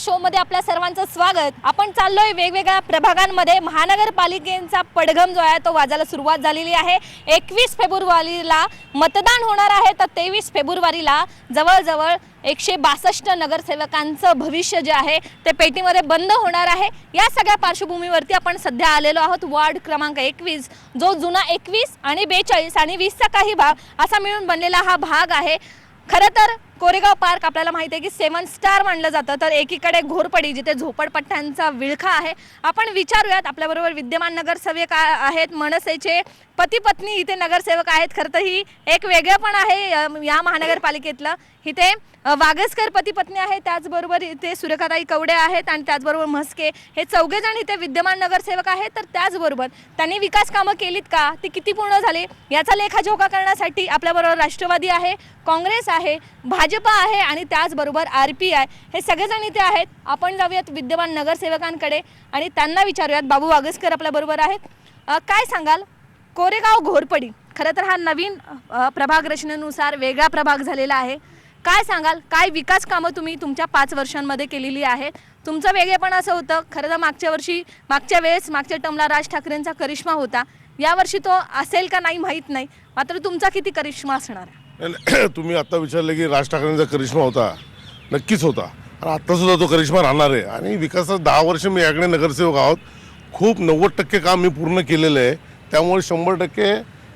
शोमध्ये आपल्या सर्वांचं स्वागत. आपण चाललोय वेगवेगळ्या प्रभागांमध्ये. महानगरपालिकेचा पडघम जो आहे तो वाजायला सुरुवात झालेली आहे. एकवीस फेब्रुवारीला मतदान होणार आहे. तर तेवीस फेब्रुवारीला जवळजवळ एकशे बासष्ट नगरसेवकांचं भविष्य जे आहे ते पेटीमध्ये बंद होणार आहे. या सगळ्या पार्श्वभूमीवरती आपण सध्या आलेलो आहोत. वार्ड क्रमांक एकवीस जो जुना एकवीस आणि बेचाळीस आणि वीसचा काही भाग असा मिळून बनलेला हा भाग आहे. खरं तर कोरेगाव पार्क आपल्याला माहिती आहे की सेवन स्टार मानलं जातं. तर एकीकडे घोरपडी जिथे झोपडपट्ट्यांचा विळखा आहे. आपण विचारूयात आपल्याबरोबर विद्यमान नगरसेवक आहेत मनसेचे पती पत्नी. इथे नगरसेवक आहेत खरं तर ही एक वेगळं पण आहे या महानगरपालिकेतलं. इथे वागसकर पती पत्नी आहे त्याचबरोबर इथे सुरेखाताई कवडे आहेत आणि त्याचबरोबर म्हस्के. हे चौघेजण इथे विद्यमान नगरसेवक आहेत तर त्याचबरोबर त्यांनी विकास कामं केलीत का? ती किती पूर्ण झाली? याचा लेखाजोखा करण्यासाठी आपल्याबरोबर राष्ट्रवादी आहे काँग्रेस आहे भाजप आहे आणि त्याचबरोबर आर पी आय हे सगळेजण इथे आहेत. आपण जाऊयात विद्यमान नगरसेवकांकडे आणि त्यांना विचारूयात. बाबू वागसकर आपल्याबरोबर आहेत. काय सांगाल? कोरेगाव घोरपडी खरं तर हा नवीन प्रभाग रचनेनुसार वेगळा प्रभाग झालेला आहे. काय सांगाल? काय विकास कामं तुम्ही तुमच्या पाच वर्षांमध्ये केलेली आहेत? तुमचं वेगळेपण असं होतं खरं तर मागच्या वर्षी मागच्या वेळेस मागच्या टर्मला राज ठाकरेंचा करिश्मा होता. यावर्षी तो असेल का नाही माहीत नाही. मात्र तुमचा किती करिश्मा असणार नाही, तुम्ही आता विचारलं की राज ठाकरेंचा करिश्मा होता. नक्कीच होता. आणि आत्तासुद्धा तो करिश्मा राहणार आहे. आणि विकासात दहा वर्ष मी याकडे नगरसेवक आहोत. खूप नव्वद टक्के काम मी पूर्ण केलेलं आहे. त्यामुळे शंभर टक्के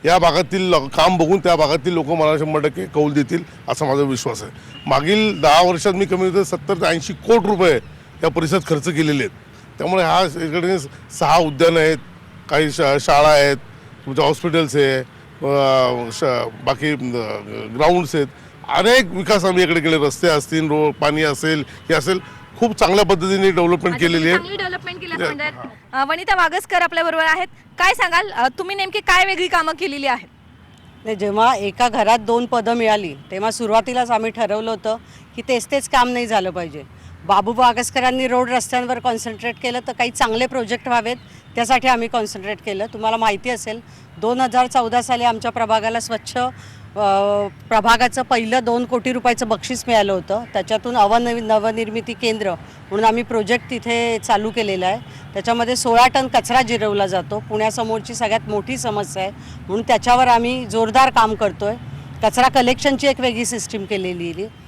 या भागातील काम बघून त्या भागातील लोक मला शंभर टक्के कौल देतील असा माझा विश्वास आहे. मागील दहा वर्षात मी कमी होते सत्तर ते ऐंशी कोटी रुपये या परिसरात खर्च केलेले आहेत. त्यामुळे हा इकडे सहा उद्यानं आहेत काही शा शाळा आहेत तुमच्या हॉस्पिटल्स आहे श- बाकी ग्राउंड्स आहेत. अनेक विकास आम्ही इकडे केले. रस्ते असतील रो पाणी असेल हे असेल. खूप चांगल्या पद्धतीने डेव्हलपमेंट केलेली आहे. डेव्हलपमेंट वनिता वागसकर आपल्या बरोबर आहेत. काय सांगाल? तुम्ही नेमकी काय वेगळी कामं केलेली आहेत? नाही जेव्हा एका घरात दोन पदं मिळाली तेव्हा सुरुवातीलाच आम्ही ठरवलं होतं की तेच तेच काम नाही झालं पाहिजे. बाबू बागसकरांनी रोड रस्त्यांवर कॉन्सन्ट्रेट केलं तर काही चांगले प्रोजेक्ट व्हावेत. त्यासाठी आम्ही कॉन्सन्ट्रेट केलं. तुम्हाला माहिती असेल दोन हजार चौदा साली आमच्या प्रभागाला स्वच्छ प्रभागाचं पहिलं दोन कोटी रुपयाचं बक्षीस मिळालं होतं. त्याच्यातून अवनवी नवनिर्मिती केंद्र म्हणून आम्ही प्रोजेक्ट तिथे चालू केलेला आहे. त्याच्यामध्ये सोळा टन कचरा जिरवला जातो. पुण्यासमोरची सगळ्यात मोठी समस्या आहे. म्हणून त्याच्यावर आम्ही जोरदार काम करतो आहे कचरा कलेक्शनची एक वेगळी सिस्टीम केलेली आहे.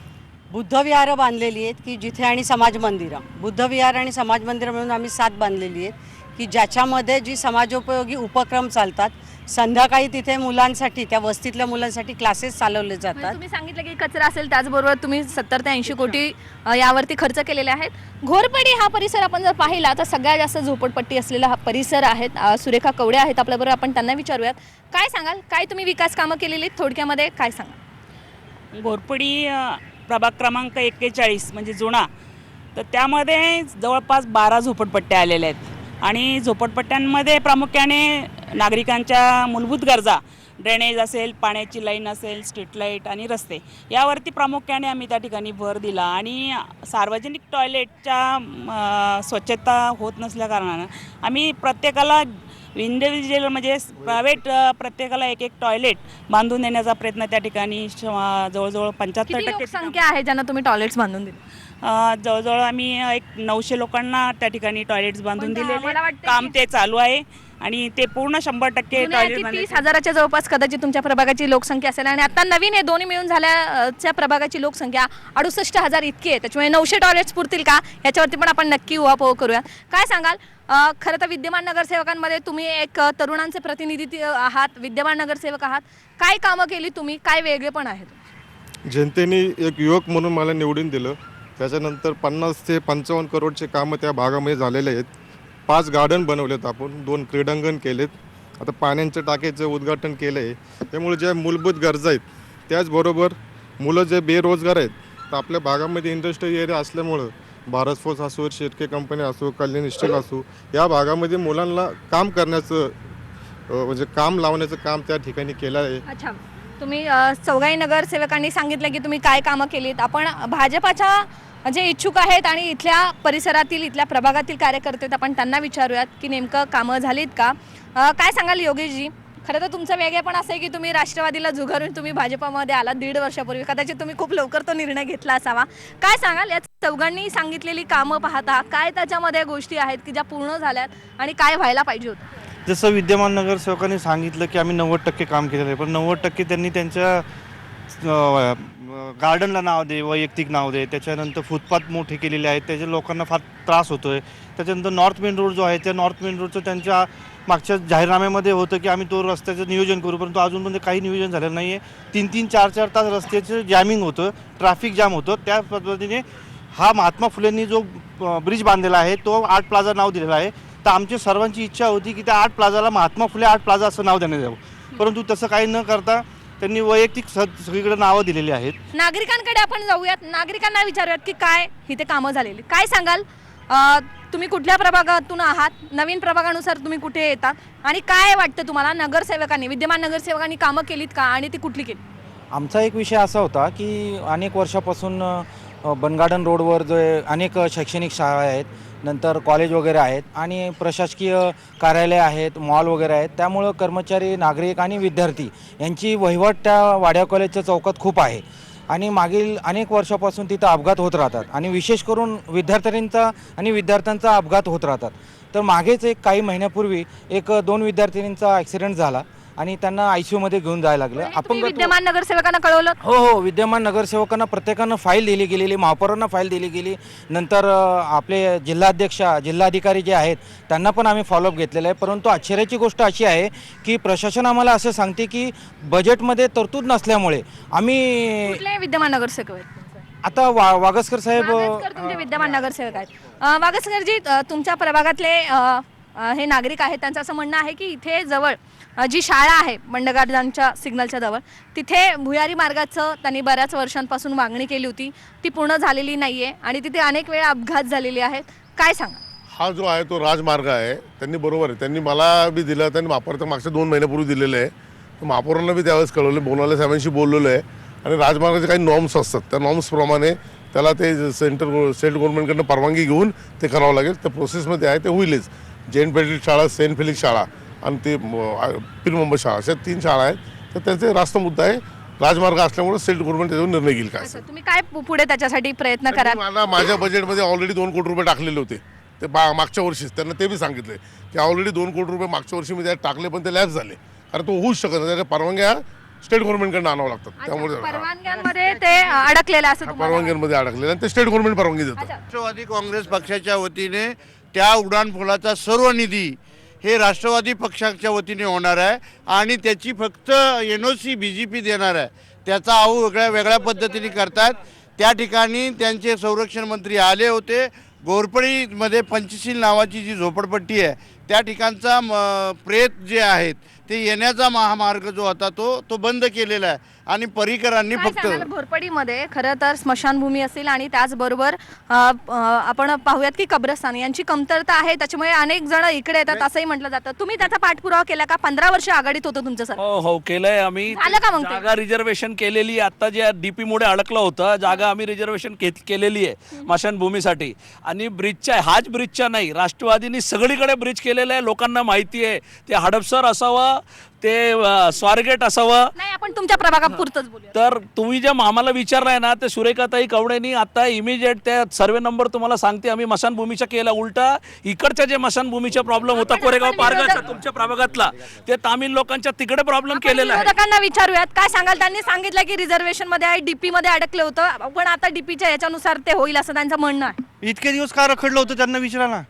बुद्धविहारं बांधलेली आहेत की जिथे आणि समाज मंदिरं. बुद्धविहार आणि समाज मंदिरं मिळून आम्ही सात बांधलेली आहेत की ज्याच्यामध्ये जी समाजोपयोगी उपक्रम चालतात संध्याकाळी तिथे मुलांसाठी त्या वस्तीतल्या मुलांसाठी क्लासेस चालवले म्हणजे जातात तुम्ही सांगितलं की कचरा असेल त्याचबरोबर तुम्ही सत्तर ते ऐंशी कोटी यावरती खर्च केलेले आहेत. घोरपडी हा परिसर आपण जर पाहिला तर सगळ्यात जास्त झोपडपट्टी असलेला हा परिसर आहेत अ, सुरेखा कवडे आहेत. आपल्याबरोबर आपण त्यांना विचारूयात. काय सांगाल? काय तुम्ही विकास कामं केलेली आहेत? थोडक्यामध्ये काय सांगाल? घोरपडी प्रभाग क्रमांक एक्केचाळीस म्हणजे जुना. तर त्यामध्ये जवळपास बारा झोपडपट्ट्या आलेल्या आहेत. आणि झोपडपट्ट्यांमध्ये प्रामुख्याने नागरिकांच्या मूलभूत गरजा ड्रेनेज असेल पाण्याची लाईन असेल स्ट्रीट लाइट आणि रस्ते यावरती प्रामुख्याने आम्ही त्या ठिकाणी भर दिला. आणि सार्वजनिक टॉयलेटच्या स्वच्छता होत नसल्याकारणानं आम्ही प्रत्येकाला इंडिव्हिज्युअल म्हणजे प्रायव्हेट प्रत्येकाला एक एक टॉयलेट बांधून देण्याचा प्रयत्न त्या ठिकाणी श- अं, जवळजवळ पंच्याहत्तर किती टक्के लोकसंख्या आहे ज्यांना तुम्ही टॉयलेट्स बांधून दिले? अं, जवळजवळ आम्ही एक नऊशे लोकांना त्या ठिकाणी टॉयलेट्स बांधून पण, अं, दिलेले. मला वाटतं काम ते चालू आहे. आणि ते पूर्ण शंभर टक्के तीस हजाराच्या जवळपास कदाचित तुमच्या प्रभागाची लोकसंख्या असेल. आणि आता नवीन हे दोन्ही मिळून झाल्याच्या प्रभागाची लोकसंख्या अडुसष्ट हजार इतकी आहे. त्याच्यामुळे नऊशे टॉयलेट्स पुरतील का? याच्यावरती पण आपण नक्की उहापोह करूया. काय सांगाल? खरं तर विद्यमान नगरसेवकांमध्ये तुम्ही एक तरुणांचे प्रतिनिधी आहात. विद्यमान नगरसेवक आहात. काय कामं केली तुम्ही? काय वेगळे पण आहेत? जनतेने एक युवक म्हणून मला निवडून दिलं. त्याच्यानंतर पन्नास ते पंचावन्न करोडचे कामं त्या भागामध्ये झालेले आहेत. पाच गार्डन बनवलेत आपण दोन क्रीडांगण केलेत. आता पाण्याच्या टाकीचं उद्घाटन केलं आहे त्यामुळे ज्या मूलभूत गरजा आहेत त्याचबरोबर मुलं जे बेरोजगार आहेत तर आपल्या भागामध्ये इंडस्ट्रियल एरिया असल्यामुळं भारत फोर्स असो शेतके कंपनी असो कल्याण स्टील असो या भागामध्ये मुलांना काम करण्याचं म्हणजे काम लावण्याचं काम त्या ठिकाणी केलं आहे तुम्ही चौगाई चौघाई नगरसेवकांनी सांगितलं की तुम्ही काय कामं केलीत. आपण भाजपाच्या जे इच्छुक आहेत आणि इथल्या परिसरातील इथल्या प्रभागातील कार्यकर्ते आपण त्यांना विचारूयात की नेमकं कामं झालीत का? काय सांगाल योगेशजी? खरं तर तुमचं वेगळे पण असं आहे की तुम्ही राष्ट्रवादीला झुगारून तुम्ही भाजपामध्ये आला दीड वर्षापूर्वी. कदाचित तुम्ही खूप लवकर तो निर्णय घेतला असावा. काय सांगाल? या चौघांनी सांगितलेली कामं पाहता काय त्याच्यामध्ये गोष्टी आहेत की ज्या पूर्ण झाल्यात आणि काय व्हायला पाहिजे होतं? जसं विद्यमान नगरसेवकांनी सांगितलं की आम्ही नव्वद टक्के काम केलेलं आहे पण नव्वद टक्के त्यांनी त्यांच्या गार्डनला नाव दे वैयक्तिक नाव दे त्याच्यानंतर फुटपाथ मोठे केलेले आहेत त्याच्या लोकांना फार त्रास होतो आहे त्याच्यानंतर नॉर्थ मेन रोड जो आहे त्या नॉर्थ मेन रोडचं त्यांच्या मागच्या जाहीरनाम्यामध्ये होतं की आम्ही तो रस्त्याचं नियोजन करू परंतु अजूनपर्यंत काही नियोजन झालेलं नाही आहे तीन तीन चार चार तास रस्त्याचं जॅमिंग होतं ट्रॅफिक जाम होतं. त्या पद्धतीने हा महात्मा फुलेंनी जो ब्रिज बांधलेला आहे तो आर्ट प्लाझा नाव दिलेला आहे. तर आमची सर्वांची इच्छा होती की त्या आर्ट प्लाझाला महात्मा फुले आर्ट प्लाझा असं नाव देण्यात यावं. परंतु तसं काही न करता त्यांनी वैयक्तिक स सगळीकडे नावं दिलेली आहेत. नागरिकांकडे आपण जाऊयात. नागरिकांना विचारूयात की काय इथे कामं झालेली काय सांगाल? अं, तुम्ही कुठल्या प्रभागातून आहात? नवीन प्रभागानुसार तुम्ही कुठे येतात? आणि काय वाटतं तुम्हाला? नगरसेवकांनी विद्यमान नगरसेवकांनी कामं केलीत का? आणि ती कुठली केली? आमचा एक विषय असा होता की अनेक वर्षापासून अ, बनगार्डन रोडवर जे अनेक शैक्षणिक शाळा आहेत नंतर कॉलेज वगैरे आहेत आणि प्रशासकीय कार्यालय आहेत मॉल वगैरे आहेत. त्यामुळं कर्मचारी नागरिक आणि विद्यार्थी यांची वहिवाट त्या वाड्या कॉलेजच्या चौकात खूप आहे. आणि मागील अनेक वर्षापासून तिथं अपघात होत राहतात. आणि विशेष करून विद्यार्थ्यांचा आणि विद्यार्थ्यांचा अपघात होत राहतात. तर मागेच एक काही महिन्यापूर्वी एक दोन विद्यार्थिनींचा ॲक्सिडेंट झाला. आणि त्यांना आय सी यूमध्ये घेऊन जायला लागलं. तुम्ही अपंगत्व विद्यमान नगरसेवकांना कळवलं? हो हो विद्यमान नगरसेवकांना प्रत्येकानं फाईल दिली गेलेली महापौरांना फाईल दिली गेली. नंतर अ, आपले जिल्हाध्यक्ष जिल्हाधिकारी जे आहेत त्यांना पण आम्ही फॉलोअप घेतलेलं आहे. परंतु आश्चर्याची गोष्ट अशी आहे की प्रशासन आम्हाला असं सांगते की बजेटमध्ये तरतूद नसल्यामुळे आम्ही कुठले विद्यमान नगरसेवक आहेत? आता वा वागसकर साहेब वागसकर तुमचे विद्यमान नगरसेवक आहेत. अं, वागसकरजी अं, तुमच्या प्रभागातले अं, अं, हे नागरिक आहेत त्यांचं असं म्हणणं आहे की इथे जवळ जी शाळा आहे मंडगार्जांच्या सिग्नलच्या जवळ तिथे भुयारी मार्गाचं त्यांनी बऱ्याच वर्षांपासून मागणी केली होती. ती पूर्ण झालेली नाही आहे आणि तिथे अनेक वेळा अपघात झालेले आहेत. काय सांगा हा जो आहे तो राजमार्ग आहे. त्यांनी बरोबर आहे. त्यांनी मला बी दिलं त्यांनी महापौर तर मागच्या दोन महिन्यापूर्वी दिलेलं आहे. तर महापौरांना बी त्यावेळेस कळवलं बोनाले साहेबांशी बोललेलं आहे. आणि राजमार्गाचे काही नॉर्म्स असतात. त्या नॉर्म्सप्रमाणे त्याला ते सेंटर स्टेट गव्हर्नमेंटकडनं परवानगी घेऊन ते करावं लागेल. त्या प्रोसेसमध्ये आहे ते होईलच. जैन पेडिट शाळा सेंट फिलिक्स शाळा. आणि ते पीर मुंबई शाळा अशा तीन शाळा आहेत. तर त्यांचे रास्त मुद्दा आहे राजमार्ग असल्यामुळे स्टेट गव्हर्नमेंट त्याच्यावर निर्णय घेईल काय तुम्ही काय पु- पुढे त्याच्यासाठी प्रयत्न कराल? त्यांनी मला माझ्या बजेटमध्ये ऑलरेडी दोन कोटी रुपये टाकलेले होते. ते बा मागच्या वर्षीच त्यांना ते बी सांगितले की ऑलरेडी दोन कोटी रुपये मागच्या वर्षी मी त्यात टाकले पण ते लॅप्स झाले. कारण तो होऊच शकत नाही त्याच्या परवानग्या स्टेट गव्हर्नमेंटकडनं आणावं लागतात. त्यामुळे परवानग्यांमध्ये ते अं, अडकलेलं असं तुम्हाला परवानग्यांमध्ये अडकलेले आणि ते स्टेट गव्हर्नमेंट परवानगी देतं राष्ट्रवादी काँग्रेस पक्षाच्या वतीने त्या उड्डाणपुलाचा सर्व निधी हे राष्ट्रवादी पक्षाच्या वतीने होणार आहे आणि त्याची फक्त N O C B J P देणार आहे. त्याचा आऊ वेगळ्या वेगळ्या पद्धतीने करतात. त्या ठिकाणी त्यांचे संरक्षण मंत्री आले होते. गोरपडीमध्ये पंचशील नावाची जी झोपडपट्टी आहे त्या ठिकाणचा म प्रेत जे आहेत ते येण्याचा महामार्ग जो होता तो तो बंद केलेला आहे. आणि परिकरांनी काय फक्त सांगाल घोरपडीमध्ये खरं तर स्मशानभूमी असेल आणि त्याचबरोबर अ, अ, आपण पाहूयात की कब्रस्तान यांची कमतरता आहे. त्याच्यामुळे अनेक जण इकडे येतात असंही म्हटलं जातं. तुम्ही त्याचा पाठपुरावा केला का? पंधरा वर्ष आघाडीत होतं तुमचं सर. हो हो केलंय आम्ही. झालं का मग ते? जागा रिझर्वेशन केलेली आहे. आता जे डीपी मुळे अडकलं होतं जागा आम्ही रिझर्वेशन केलेली आहे स्मशानभूमीसाठी. आणि ब्रिजच्या हाच ब्रिजच्या नाही राष्ट्रवादीने सगळीकडे ब्रिज केलेलं आहे. लोकांना माहिती आहे. ते हडपसर असावं ते अं, स्वारगेट असावं. नाही आपण तुमच्या प्रभागापुरतच बोलूया. तर तुम्ही जे आम्हाला विचारलाय ना ते सुरेखाताई कवडेनी आता इमिजिएट त्या सर्वे नंबर तुम्हाला सांगते. आम्ही मशानभूमीचा केला उलटा. इकडच्या जे मशानभूमीचा प्रॉब्लेम होता कोरेगाव पारगाचा तुमच्या प्रभागातला ते तामिळ लोकांच्या तिकडे प्रॉब्लेम केलेला आहे. विरोधकांना विचारूयात. काय सांगाल? त्यांनी सांगितलं की रिझर्वेशनमध्ये आहे डीपी मध्ये अडकलं होतं. पण आता डीपीच्या याच्यानुसार ते होईल असं त्यांचं म्हणणं आहे. इतके दिवस का रखडलं होतं त्यांना विचारा ना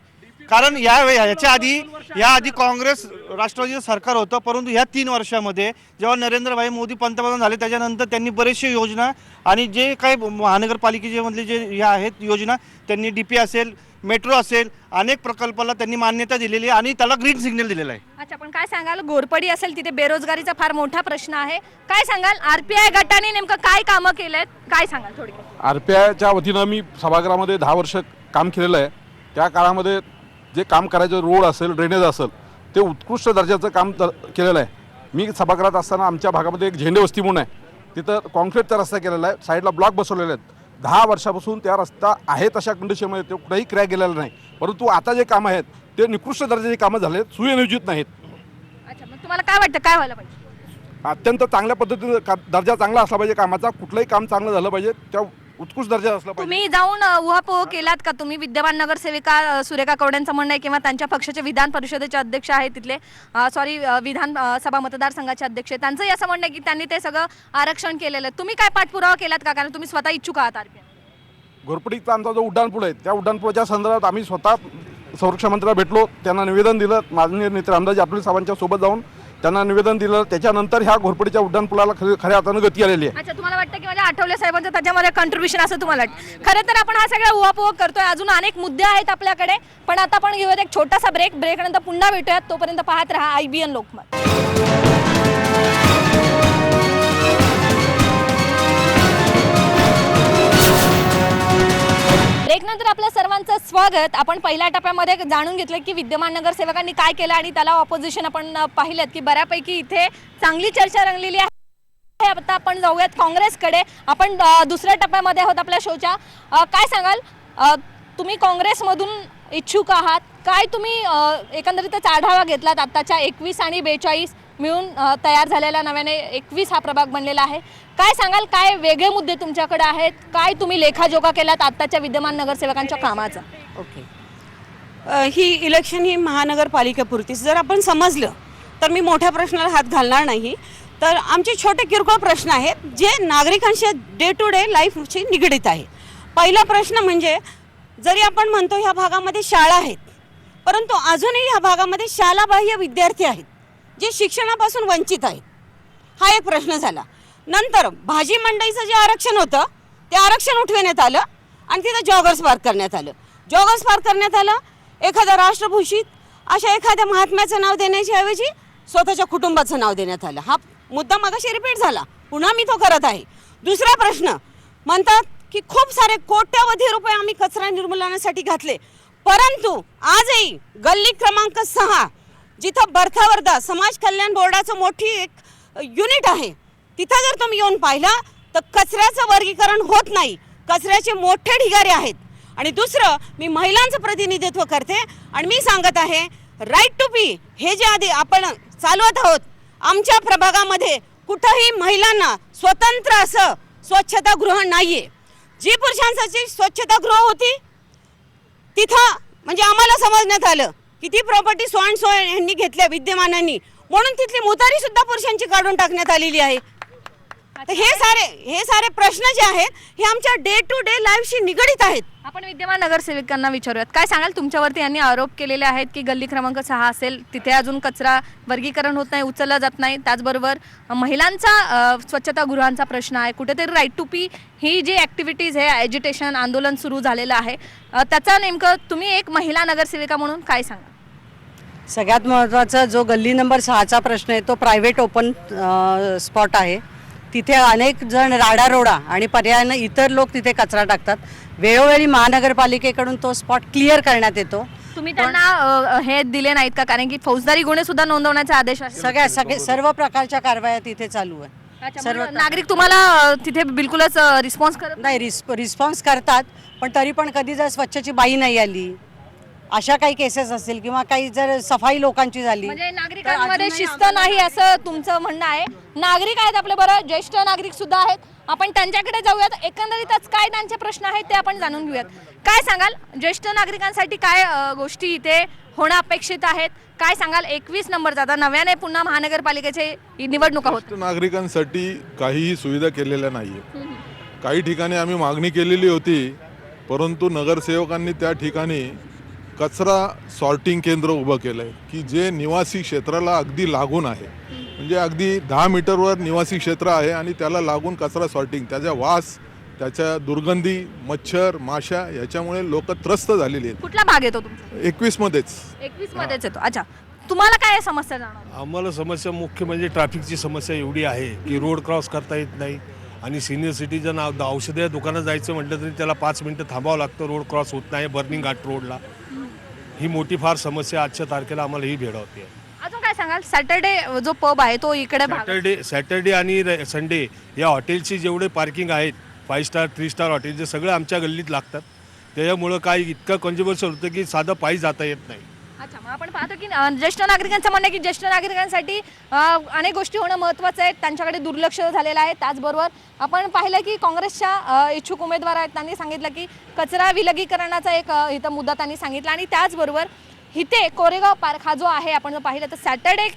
कारण या याच्या आधी या आधी काँग्रेस राष्ट्रवादीचं सरकार होतं परंतु ह्या तीन वर्षामध्ये जेव्हा नरेंद्रभाई मोदी पंतप्रधान झाले त्याच्यानंतर त्यांनी बरेचशे योजना आणि जे काही महानगरपालिकेचे मधले जे ह्या आहेत योजना त्यांनी डी पी असेल मेट्रो असेल अनेक प्रकल्पाला त्यांनी मान्यता दिलेली आहे आणि त्याला ग्रीन सिग्नल दिलेला आहे. अच्छा पण काय सांगाल? घोरपडी असेल तिथे बेरोजगारीचा फार मोठा प्रश्न आहे. काय सांगाल? आरपीआय गटाने नेमकं काय कामं केलेत? काय सांगाल थोडी आर पी आयच्या वतीनं मी सभागृहामध्ये दहा वर्ष काम केलेलं आहे. त्या काळामध्ये जे काम करायचं रोड असेल ड्रेनेज असेल ते उत्कृष्ट दर्जाचं काम तर केलेलं आहे. मी सभागृहात असताना आमच्या भागामध्ये एक झेंडे वस्ती म्हणून आहे. तिथं कॉन्क्रीटचा रस्ता केलेला आहे. साईडला ब्लॉक बसवलेले आहेत. दहा वर्षापासून त्या रस्ता आहे तशा कंडिशनमध्ये ते कुठेही क्रॅक गेलेला नाही. परंतु आता जे कामं आहेत ते निकृष्ट दर्जाची कामं झाले आहेत. सुनियोजित नाहीत. अच्छा मग तुम्हाला काय वाटतं? काय व्हायला पाहिजे? अत्यंत चांगल्या पद्धतीनं का दर्जा चांगला असला पाहिजे कामाचा. कुठलंही काम चांगलं झालं पाहिजे. त्या उत्कृष्ट दर्जा असला पाहिजे. तुम्ही जाऊन अ, उहापोह केलात का तुम्ही? विद्यमान नगरसेविका अ, सुरेखा कवड्यांचं म्हणणं आहे किंवा त्यांच्या पक्षाचे विधान परिषदेचे अध्यक्ष आहेत तिथले. सॉरी विधान अ, सभा मतदारसंघाचे अध्यक्ष आहेत. त्यांचंही असं म्हणणं आहे की त्यांनी ते सगळं आरक्षण केलेलं आहे. तुम्ही काय पाठपुरावा केलात का? कारण तुम्ही स्वतः इच्छुक आहात आरपीएम घोरपडीचा आमचा जो उड्डाणपूल आहे त्या उड्डाणपुलाच्या संदर्भात आम्ही स्वतः संरक्षण मंत्र्याला भेटलो. त्यांना निवेदन दिलं. माननीय नेते रामदास अब्दुल साहेबांच्या सोबत जाऊन त्यांना निवेदन दिलं त्याच्यानंतर ह्या घोरपडीच्या उड्डाणपुलाला खऱ्या अर्थानं गती आलेली आहे. अच्छा तुम्हाला वाटतं की माझ्या आठवले साहेबांचं त्याच्यामध्ये कॉन्ट्रीब्युशन असं तुम्हाला वाटतं? खरं तर आपण हा सगळा उहापोह करतोय अजून अनेक मुद्दे आहेत आपल्याकडे पण आता आपण घेऊयात एक छोटासा ब्रेक ब्रेक नंतर पुन्हा भेटूयात तोपर्यंत पाहत राहा आय बी एन लोकमत. ब्रेकनंतर आपल्या सर्वांचं स्वागत. आपण पहिल्या टप्प्यामध्ये जाणून घेतलं की विद्यमान नगरसेवकांनी काय केलं आणि त्याला ऑपोजिशन आपण पाहिलं की बऱ्यापैकी इथे चांगली चर्चा रंगलेली आहे. आता आपण जाऊयात काँग्रेसकडे. आपण दुसऱ्या टप्प्यामध्ये आहोत आपल्या शोच्या. काय सांगाल? तुम्ही काँग्रेसमधून इच्छुक आहात. काय तुम्ही एकंदरीतच आढावा घेतलात आत्ताच्या एकवीस आणि बेचाळीस? मिळून तयार झालेला नव्याने एकवीस हा प्रभाग बनलेला आहे. काय सांगाल काय वेगळे मुद्दे तुमच्याकडे आहेत? काय तुम्ही लेखाजोखा केलात आत्ताच्या विद्यमान नगरसेवकांच्या कामाचा? ओके. ही इलेक्शन ही महानगरपालिकेपुरतीच जर आपण समजलं तर मी मोठ्या प्रश्नाला हात घालणार नाही. तर आमचे छोटे किरकोळ प्रश्न आहेत जे नागरिकांशी डे टू डे लाईफशी निगडीत आहे. पहिला प्रश्न म्हणजे जरी आपण म्हणतो ह्या भागामध्ये शाळा आहेत परंतु अजूनही ह्या भागामध्ये शालाबाह्य विद्यार्थी आहेत. जे शिक्षणापासून वंचित आहेत हा एक प्रश्न झाला. नंतर भाजी मंडईचं जे आरक्षण होतं ते आरक्षण उठविण्यात आलं आणि तिथं जॉगर्स पार्क करण्यात आलं. जॉगर्स पार्क करण्यात आलं एखादा राष्ट्रभूषित अशा एखाद्या महात्म्याचं नाव देण्याच्या ऐवजी स्वतःच्या कुटुंबाचं नाव देण्यात आलं. हा मुद्दा मगाशी रिपीट झाला. पुन्हा मी तो करत आहे. दुसरा प्रश्न म्हणतात की खूप सारे कोट्यावधी रुपये आम्ही कचरा निर्मूलनासाठी घातले. परंतु आजही गल्ली क्रमांक सहा जिथं बर्थावर्धा समाज कल्याण बोर्डाचं मोठी एक युनिट आहे तिथं जर तुम्ही येऊन पाहिला तर कचऱ्याचं वर्गीकरण होत नाही. कचऱ्याचे मोठे ढिगारे आहेत. आणि दुसरं मी महिलांचं प्रतिनिधित्व करते आणि मी सांगत आहे राईट टू पी हे जे आधी आपण चालवत आहोत आमच्या प्रभागामध्ये कुठंही महिलांना स्वतंत्र असं स्वच्छतागृह नाहीये. जी पुरुषांसाठी स्वच्छतागृह होती तिथं म्हणजे आम्हाला समजण्यात आलं किती प्रॉपर्टी सो अँड यांनी घेतल्या विद्यमानांनी? म्हणून तिथली मुतारी सुद्धा पुरुषांची काढून टाकण्यात आलेली आहे. तर हे सारे हे सारे प्रश्न जे आहेत हे आमच्या डे टू डे लाईफशी निगडीत आहेत. आपण विद्यमान नगरसेविकांना विचारूयात. काय सांगाल? तुमच्यावरती यांनी आरोप केलेले आहेत की गल्ली क्रमांक सहा असेल तिथे अजून कचरा वर्गीकरण होत नाही उचलला जात नाही. त्याचबरोबर महिलांचा स्वच्छतागृहांचा प्रश्न आहे. कुठेतरी राईट टू पी ही जी ॲक्टिव्हिटीज आहे ॲजिटेशन आंदोलन सुरू झालेलं आहे. त्याचा नेमकं तुम्ही एक महिला नगरसेविका म्हणून काय सांगा सगळ्यात महत्त्वाचा जो गल्ली नंबर सहाचा प्रश्न आहे तो प्रायव्हेट ओपन स्पॉट आहे. तिथे अनेक जण राडारोडा आणि पर्यायानं इतर लोक तिथे कचरा टाकतात. वेळोवेळी महानगरपालिकेकडून तो स्पॉट क्लिअर करण्यात येतो. तुम्ही त्यांना अ, हे दिले नाहीत का? कारण की फौजदारी गुन्हे सुद्धा नोंदवण्याचे आदेश आहे सगळ्या सगळे सर्व प्रकारच्या कारवाया तिथे चालू आहे सर्व मग नागरिक तुम्हाला अ, तिथे बिलकुलच रिस्पॉन्स करत नाही रिस्प रिस्पॉन्स करतात पण तरी पण कधी जर स्वच्छची बाई नाही आली अशा काही केसेस असतील किंवा काही जर सफाई लोकांची झाली म्हणजे नागरिकांमध्ये शिस्त नाही असं तुमचं म्हणणं आहे. नागरिक आहेत आपले बरं ज्येष्ठ नागरिक सुद्धा आहेत. आपण त्यांच्याकडे जाऊयात. एकंदरीतच काय त्यांचे प्रश्न आहेत ते आपण जाणून घेऊयात. काय सांगाल? ज्येष्ठ नागरिकांसाठी काय गोष्टी इथे होणं अपेक्षित आहेत? काय सांगाल? एकवीस नंबरचा आता नव्याने पुन्हा महानगरपालिकेचे निवडणुका होत नागरिकांसाठी काहीही सुविधा केलेल्या नाही काही ठिकाणी आम्ही मागणी केलेली होती परंतु नगरसेवकांनी त्या ठिकाणी कचरा सॉर्टिंग केंद्र उभं केलं आहे की जे निवासी क्षेत्राला अगदी लागून आहे. म्हणजे अगदी दहा मीटरवर निवासी क्षेत्र आहे आणि त्याला लागून कचरा सॉर्टिंग त्याचा वास त्याच्या दुर्गंधी मच्छर माशा याच्यामुळे लोक त्रस्त झालेली आहेत. कुठला भाग येतो तुमचा? एकवीसमध्येच एकवीस मध्येच येतो. अच्छा. तुम्हाला काय समस्या जाणवल्या आम्हाला समस्या मुख्य म्हणजे ट्रॅफिकची समस्या एवढी आहे की रोड क्रॉस करता येत नाही आणि सिनियर सिटीजन औषधी दुकानात जायचं म्हटलं तरी त्याला पाच मिनटं थांबावं लागतं. रोड क्रॉस होत नाही बर्निंग घाट रोडला ही मोठी फार समस्या आजच्या तारखेला आम्हाला ही भेडवते. अजून काय सांगाल? सॅटर्डे जो पब आहे तो इकडे सॅटर्डे सॅटर्डे आणि रे- संडे या हॉटेलची जेवढे पार्किंग आहेत फाईव्ह स्टार थ्री स्टार हॉटेलचे सगळे आमच्या गल्लीत लागतात. त्याच्यामुळं काय इतकं कॉन्झ्युमर्सल होतं की साधं पायी जाता येत नाही. अच्छा मग आपण पाहतो की अ, ज्येष्ठ नागरिकांचं म्हणणं आहे की ज्येष्ठ नागरिकांसाठी अ, अनेक गोष्टी होणं महत्त्वाचं आहे. त्यांच्याकडे दुर्लक्ष झालेलं आहे. त्याचबरोबर आपण पाहिलं की काँग्रेसच्या अ, इच्छुक उमेदवार आहेत. त्यांनी सांगितलं की कचरा विलगीकरणाचा एक अ, इथं मुद्दा त्यांनी सांगितला. आणि त्याचबरोबर इथे कोरेगाव पार्क हा जो आहे आपण जर पाहिलं तर सॅटर्डे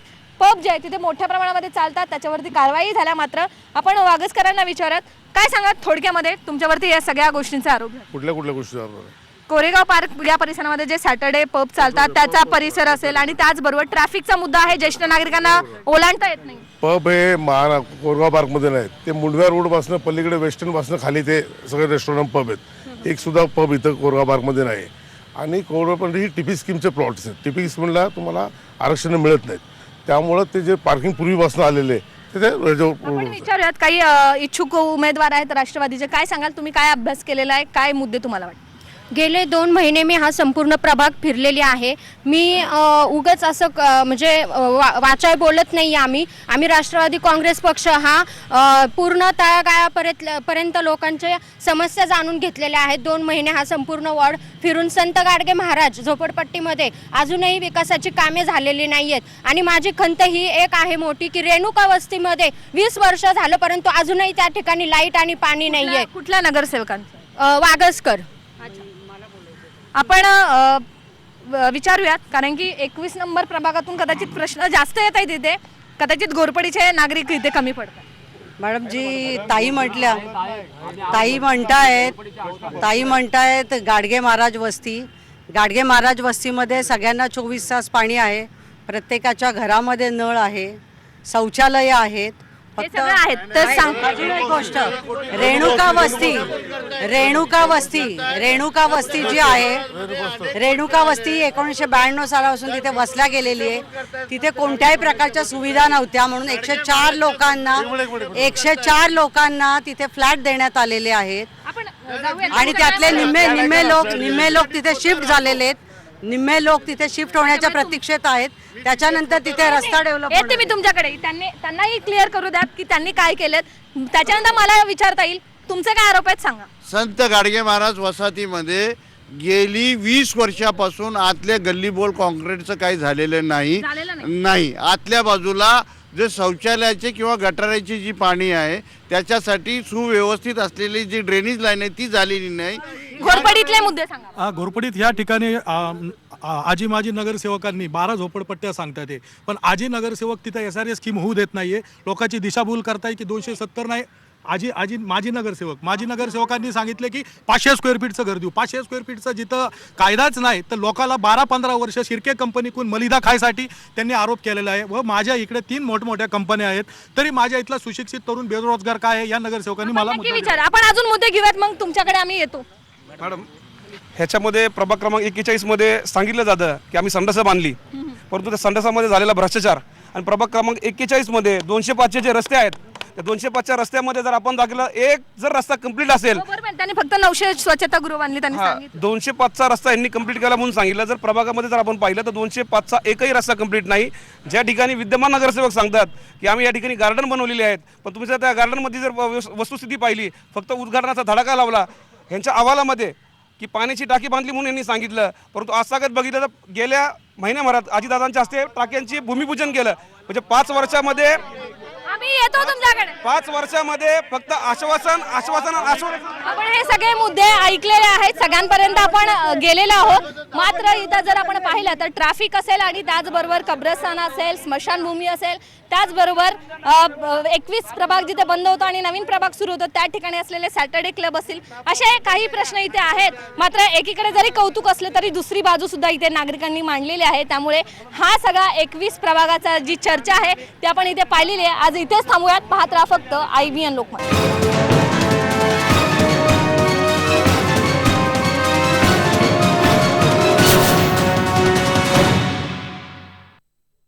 पब जे आहे तिथे मोठ्या प्रमाणामध्ये चालतात. त्याच्यावरती कारवाई झाल्या मात्र आपण वागसकरांना विचारत काय सांगा थोडक्यामध्ये? तुमच्यावरती या सगळ्या गोष्टींचा आरोप झाला? कुठल्या कुठल्या गोष्टी कोरेगाव पार्क या परिसरामध्ये जे सॅटर्डे पब चालतात त्याचा परिसर असेल आणि त्याचबरोबर ट्रॅफिकचा मुद्दा आहे ज्येष्ठ नागरिकांना ओलांडता येत नाही. पब हे महारा कोरगाव पार्कमध्ये नाहीत ते मुंडव्या रोडपासनं पलीकडे वेस्टर्नपासनं खाली ते सगळे रेस्टॉरंट पब आहेत. एक सुद्धा पब इथं कोरगाव पार्कमध्ये नाही. आणि कोरगाव पण ही टीपी स्कीमचे प्लॉट्स आहेत. टीपी स्कीमला तुम्हाला आरक्षण मिळत नाहीत. त्यामुळं ते जे पार्किंग पूर्वीपासून आलेले ते ते आपण विचारूयात काही अ, इच्छुक उमेदवार आहेत राष्ट्रवादीचे काय सांगाल? तुम्ही काय अभ्यास केलेला आहे? काय मुद्दे तुम्हाला वाटतात? गेले दोन महिने मी हा संपूर्ण प्रभाग फिरलेली आहे. मी उगाच असं म्हणजे वा वाचाय बोलत नाही आम्ही. आम्ही राष्ट्रवादी काँग्रेस पक्ष हा पूर्ण तळागाळापर्यंत पर्यंत लोकांच्या समस्या जाणून घेतलेल्या आहेत. दोन महिने हा संपूर्ण वॉर्ड फिरून संत गाडगे महाराज झोपडपट्टीमध्ये अजूनही विकासाची कामे झालेली नाही आहेत आणि माझी खंत ही एक आहे मोठी की रेणुका वस्तीमध्ये वीस वर्ष झालं परंतु अजूनही त्या ठिकाणी लाइट आणि पाणी नाही आहे कुठल्या नगरसेवकांचं? वागसकर. आपण विचारूयात कारण की एकवीस नंबर प्रभागातून कदाचित प्रश्न जास्त येत आहेत इथे. कदाचित घोरपडीचे नागरिक इथे कमी पडतात. मॅडम जी ताई म्हटल्या ताई म्हणतायत ताई म्हणतायत गाडगे महाराज वस्ती. गाडगे महाराज वस्तीमध्ये सगळ्यांना चोवीस तास पाणी आहे. प्रत्येकाच्या घरामध्ये नळ आहे. शौचालयं आहेत. सगळं आहेत. तर सांग- अजून एक गोष्ट. रेणुका वस्ती. रेणुका वस्ती. रेणुका वस्ती जी आहे रेणुका वस्ती एकोणीसशे ब्याण्णव सालापासून तिथे वसल्या गेलेली आहे. तिथे कोणत्याही प्रकारच्या सुविधा नव्हत्या म्हणून एकशे चार लोकांना एकशे चार लोकांना तिथे फ्लॅट देण्यात आलेले आहेत. आणि त्यातले निम्मे निम्मे लोक निम्मे लोक तिथे शिफ्ट झालेले आहेत. निम्मे लोक तिथे शिफ्ट होण्याच्या प्रतीक्षेत आहेत. त्याच्यानंतर तिथे रस्ता डेव्हलप येते मी तुमच्याकडे. त्यांनी त्यांनाही क्लिअर करू द्यात की त्यांनी काय केलं. त्याच्यानंतर मला विचारता येईल. तुमचे काय आरोप आहेत सांगा. संत गाडगे महाराज वसाहतीमध्ये गेली वीस वर्षापासून आतल्या गल्लीबोल कॉन्क्रीटचं काही झालेलं नाही. नाही. आतल्या बाजूला जे शौचालयाचे किंवा गटाराची जी पाणी आहे त्याच्यासाठी सुव्यवस्थित असलेली जी ड्रेनेज लाईन आहे ती झालेली नाही. घोरपडीतले मुद्दे सांगा. घोरपडीत ह्या ठिकाणी आजी माजी नगरसेवकांनी बारा झोपडपट्ट्या सांगतात ते. पण आजी नगरसेवक तिथं एस आर एस स्कीम होऊ देत नाहीये. लोकांची दिशाभूल करताय की दोनशे सत्तर नाही आजी आजी माजी नगरसेवक. माजी नगरसेवकांनी सांगितले की पाचशे स्क्वेअर फीटचं घर देऊ. पाचशे स्क्वेअर फीटचं जिथं कायदाच नाही तर लोकाला बारा पंधरा वर्ष शिर्के कंपनीकडून मलिदा खायसाठी त्यांनी आरोप केलेला आहे. व माझ्या इकडे तीन मोठमोठ्या कंपन्या आहेत. तरी माझ्या इथला सुशिक्षित तरुण बेरोजगार काय आहे या नगरसेवकांनी मला नक्की मुद्दा विचार. आपण अजून मुद्दे घेऊयात मग तुमच्याकडे आम्ही येतो. मॅडम ह्याच्यामध्ये प्रभाग क्रमांक एक्केचाळीसमध्ये सांगितलं जातं की आम्ही संडासं बांधली. परंतु त्या संडासामध्ये झालेला भ्रष्टाचार आणि प्रभाग क्रमांक एक्केचाळीसमध्ये दोनशे पाचचे जे रस्ते आहेत त्या दोनशे पाचच्या रस्त्यामध्ये जर आपण दाखलं एक जर रस्ता कंप्लीट असेल. बरोबर त्यांनी फक्त नऊशे स्वच्छता गृह बांधली त्यांनी हा सांगितलं. दोनशे पाचचा रस्ता यांनी कंप्लीट केला म्हणून सांगितलं. जर प्रभागामध्ये जर आपण पाहिलं तर दोनशे पाचचा एकही रस्ता कंप्लीट नाही. ज्या ठिकाणी विद्यमान नगरसेवक सांगतात की आम्ही या ठिकाणी गार्डन बनवलेले आहेत पण तुम्ही जर त्या गार्डनमध्ये जर वस- वस्तुस्थिती पाहिली फक्त उद्घाटनाचा धडाका लावला ह्यांच्या अहवालामध्ये की पाण्याची टाकी बांधली म्हणून यांनी सांगितलं परंतु आज सांगत बघितलं तर गेल्या महिन्याभरात अजितदादांच्या हस्ते टाक्यांची भूमिपूजन केलं. म्हणजे पाच वर्षामध्ये आम्ही येतो तुमच्याकडे. पाच वर्षामध्ये फक्त आश्वासन आश्वासन आश्वासन. आपण हे सगळे मुद्दे ऐकलेले आहेत. सगळ्यांपर्यंत आपण अ, गेलेलो आहोत. मात्र इथं जर आपण पाहिलं तर ट्रॅफिक असेल आणि त्याचबरोबर कब्रस्तान असेल स्मशानभूमी असेल त्याचबरोबर एकवीस प्रभाग जिथे बंद होतो आणि नवीन प्रभाग सुरू होतो त्या ठिकाणी असलेले सॅटर्डे क्लब असतील असे काही प्रश्न इथे आहेत. मात्र एकीकडे जरी कौतुक असले तरी दुसरी बाजू सुद्धा इथे नागरिकांनी मांडलेली आहे. त्यामुळे हा सगळा एकवीस प्रभागाचा जी चर्चा आहे ती आपण इथे पाहिलेली आहे. आज इथेच थांबूयात. पाहत राहा फक्त आय बी एन लोकमत.